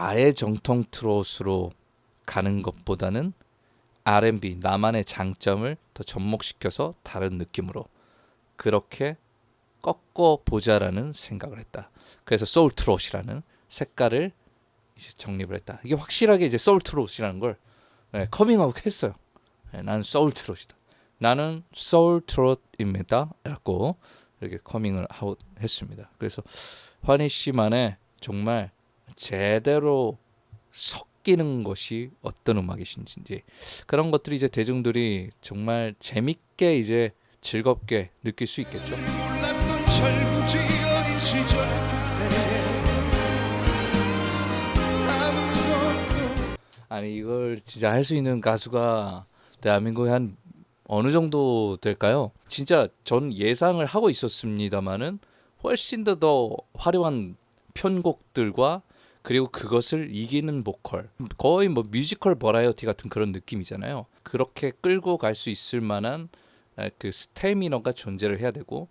아예 정통 트롯으로 가는 것보다는 R&B 나만의 장점을 더 접목시켜서 다른 느낌으로 그렇게 꺾어 보자라는 생각을 했다. 그래서 소울 트롯이라는 색깔을 이제 정립을 했다. 이게 확실하게 이제 소울 트롯이라는 걸 네, 커밍아웃 했어요. 네, 나는 소울 트롯이다. 나는 소울 트롯입니다. 라고 이렇게 커밍을 아웃 했습니다. 그래서 환희 씨만의 정말 제대로 섞이는 것이 어떤 음악이신지 그런 것들이 이제 대중들이 정말 재밌게 이제 즐겁게 느낄 수 있겠죠. 아니 이걸 진짜 할 수 있는 가수가 대한민국에 한 어느 정도 될까요? 진짜 전 예상을 하고 있었습니다마는 훨씬 더 더 화려한 편곡들과 그리고 그것을 이기는 보컬 거의 뭐 뮤지컬 버라이어티 같은 그런 느낌이잖아요. 그렇게 끌고 갈 수 있을 만한 아, 그 스태미너가 존재를 해야 되고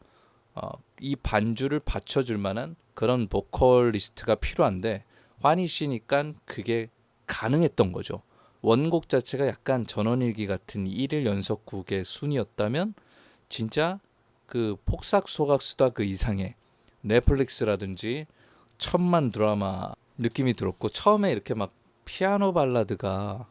어, 이 반주를 받쳐줄 만한 그런 보컬리스트가 필요한데 환희 씨니까 그게 가능했던 거죠. 원곡 자체가 약간 전원일기 같은 일일 연속곡의 순이었다면 진짜 그 폭삭 소각 수다 그 이상의 넷플릭스라든지 천만 드라마 느낌이 들었고 처음에 이렇게 막 피아노 발라드가